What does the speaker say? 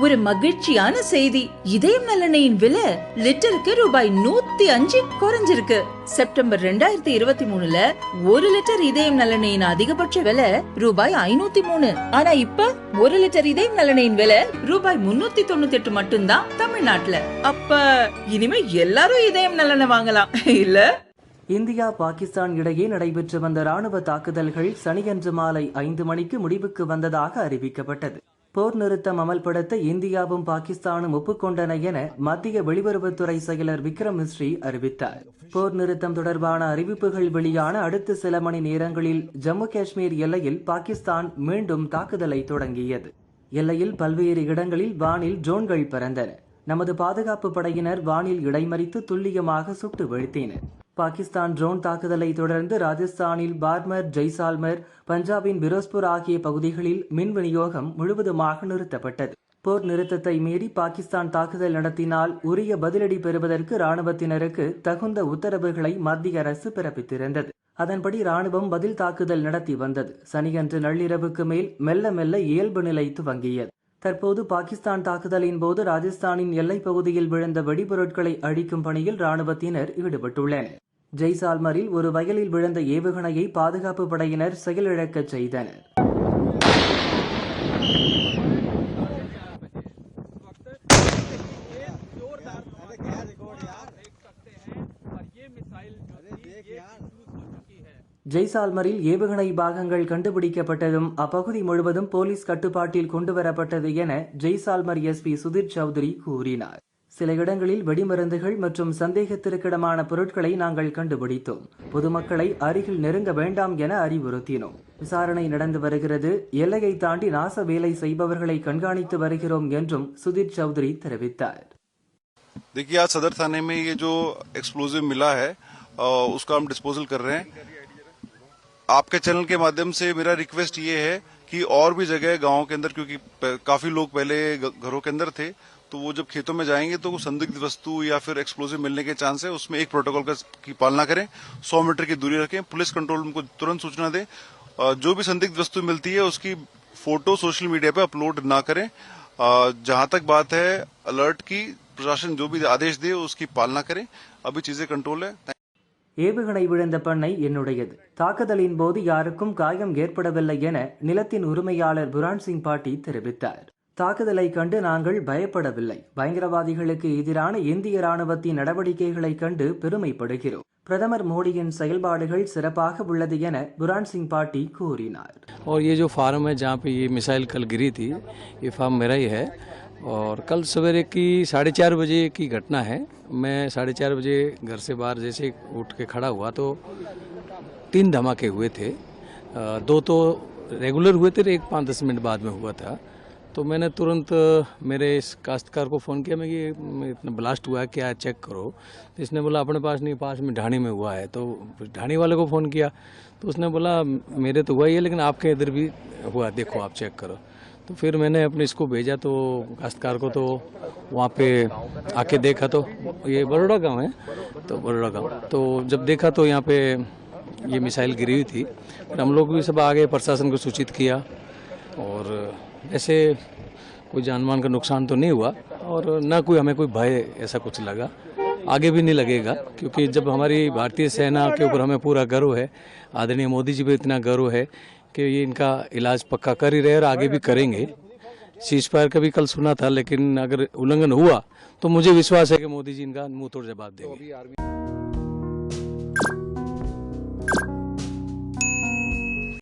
ஒரு மகிழ்ச்சியான செய்தி. இதயம் நலனையின் விலை லிட்டருக்கு ரூபாய் நூத்தி அஞ்சு குறைஞ்சிருக்கு. செப்டம்பர் ரெண்டாயிரத்தி இருபத்தி மூணுல ஒரு லிட்டர் இதயம் நலனையின் அதிகபட்ச விலை ரூபாய் ஐநூத்தி மூணு. ஆனா இப்ப ஒரு லிட்டர் இதயம் நலனையின் விலை ரூபாய் முன்னூத்தி தொண்ணூத்தி எட்டு மட்டும்தான் தமிழ்நாட்டுல. அப்ப இனிமே எல்லாரும் இதயம் நலனை வாங்கலாம். இல்ல? இந்தியா பாகிஸ்தான் இடையே நடைபெற்று வந்த ராணுவ தாக்குதல்கள் சனியன்று மாலை ஐந்து மணிக்கு முடிவுக்கு வந்ததாக அறிவிக்கப்பட்டது. போர் நிறுத்தம் அமல்படுத்த இந்தியாவும் பாகிஸ்தானும் ஒப்புக்கொண்டன என மத்திய வெளியுறவுத்துறை செயலர் விக்ரம் மிஸ்ரி அறிவித்தார். போர் நிறுத்தம் தொடர்பான அறிவிப்புகள் வெளியான அடுத்த சில மணி நேரங்களில் ஜம்மு காஷ்மீர் எல்லையில் பாகிஸ்தான் மீண்டும் தாக்குதலை தொடங்கியது. எல்லையில் பல்வேறு இடங்களில் வானில் ட்ரோன்கள் பறந்தன. நமது பாதுகாப்பு படையினர் வானில் இடைமறித்து துல்லியமாக சுட்டு வீழ்த்தினர். பாகிஸ்தான் ட்ரோன் தாக்குதலை தொடர்ந்து ராஜஸ்தானில் பார்மர் ஜெய்சால்மர் பஞ்சாபின் பிரோஸ்பூர் ஆகிய பகுதிகளில் மின் விநியோகம் முழுவதுமாக நிறுத்தப்பட்டது. போர் நிறுத்தத்தை மீறி பாகிஸ்தான் தாக்குதல் நடத்தினால் உரிய பதிலடி பெறுவதற்கு ராணுவத்தினருக்கு தகுந்த உத்தரவுகளை மத்திய அரசு பிறப்பித்திருந்தது. அதன்படி ராணுவம் பதில் தாக்குதல் நடத்தி வந்தது. சனியன்று நள்ளிரவுக்கு மேல் மெல்ல மெல்ல இயல்பு நிலை துவங்கியது. தற்போது பாகிஸ்தான் தாக்குதலின் போது ராஜஸ்தானின் எல்லைப் பகுதியில் விழுந்த வெடிபொருட்களை அழிக்கும் பணியில் ராணுவத்தினர் ஈடுபட்டுள்ளனர். ஜெய்சால்மரில் ஒரு வயலில் விழுந்த ஏவுகணையை பாதுகாப்பு படையினர் செயலிழக்கச் செய்தனர். ஜெய்சால்மரில் ஏவுகணை பாகங்கள் கண்டுபிடிக்கப்பட்டதும் அப்பகுதி முழுவதும் போலீஸ் கட்டுப்பாட்டில் கொண்டுவரப்பட்டது என ஜெய்சால்மர் எஸ்பி சுதீர் சௌத்ரி கூறினார். சில இடங்களில் வெடிமருந்துகள் மற்றும் சந்தேகத்திற்கிடமான பொருட்களை நாங்கள் கண்டுபிடித்தோம் பொதுமக்களை அருகில் நெருங்க வேண்டாம் என அறிவுறுத்தினோம் விசாரணை நடந்து வருகிறது எல்லையை தாண்டி நாச வேலை செய்பவர்களை கண்காணித்து வருகிறோம் என்றும் சுதீர் சௌத்ரி தெரிவித்தார் देखिए आज सदर थाने में ये जो एक्सप्लोजिव मिला है अ, उसका हम डिस्पोजल कर रहे हैं आपके चैनल के माध्यम से मेरा रिक्वेस्ट ये है कि और भी जगह गाँव के अंदर, क्योंकि काफ़ी लोग पहले घरों के अंदर थे तो वो जब खेतों में जाएँगे तो संदिग्ध वस्तु या फिर एक्सप्लोजिव मिलने के चांस है, उसमें एक प्रोटोकॉल का की पालना करें, सौ मीटर की दूरी रखें, पुलिस कंट्रोल रूम को तुरंत सूचना दें जो भी संदिग्ध वस्तु मिलती है उसकी फ़ोटो सोशल मीडिया पे अपलोड ना करें जहाँ तक बात है अलर्ट की, प्रशासन जो भी आदेश दे उसकी पालना करें, अभी चीज़ें कंट्रोल है। ஏவுகணை விழுந்த பண்ணை என்னுடையது தாக்குதலின் போது யாருக்கும் காயம் ஏற்படவில்லை என நிலத்தின் உரிமையாளர் புரான் சிங் பாட்டி தெரிவித்தார் தாக்குதலை கண்டு நாங்கள் பயப்படவில்லை பயங்கரவாதிகளுக்கு எதிரான இந்திய ராணுவத்தின் நடவடிக்கைகளை கண்டு பெருமைப்படுகிறோம் பிரதமர் மோடியின் செயல்பாடுகள் சிறப்பாக உள்ளது என புரான் சிங் பாட்டி கூறினார் और ये जो फार्म है जहाँ पे ये मिसाइल कल गिरी थी ये फार्म मेरा ही है और कल सवेरे की साढ़े चार बजे की घटना है। मैं साढ़े चार बजे घर से बाहर जैसे उठ के खड़ा हुआ तो तीन धमाके हुए थे। दो तो रेगुलर हुए थे एक पाँच दस मिनट बाद में हुआ था। तो मैंने तुरंत मेरे इस काश्तकार को फ़ोन किया, मैं मैं इतना ब्लास्ट हुआ है क्या चेक करो। तो इसने बोला, अपने पास नहीं, पास में ढाणी में हुआ है। तो ढाणी वाले को फ़ोन किया। तो उसने बोला, मेरे तो हुआ ही है, लेकिन आपके इधर भी हुआ देखो, आप चेक करो। तो फिर मैंने अपने इसको भेजा तो काश्तकार को तो वहाँ पे आके देखा तो ये बड़ोड़ा गाँव है तो बड़ोड़ा गाँव। तो जब देखा तो यहाँ पे ये मिसाइल गिरी हुई थी। फिर हम लोग भी सब आगे प्रशासन को सूचित किया और ऐसे कोई जान मान का नुकसान तो नहीं हुआ और ना कोई हमें कोई भय ऐसा कुछ लगा। आगे भी नहीं लगेगा, क्योंकि जब हमारी भारतीय सेना के ऊपर हमें पूरा गर्व है, आदरणीय मोदी जी पर इतना गर्व है कि ये इनका इलाज पक्का कर ही रहे और आगे भी करेंगे। सीज फायर का भी कल सुना था, लेकिन अगर उल्लंघन हुआ तो मुझे विश्वास है कि मोदी जी इनका मुँह तोड़ जवाब देंगे।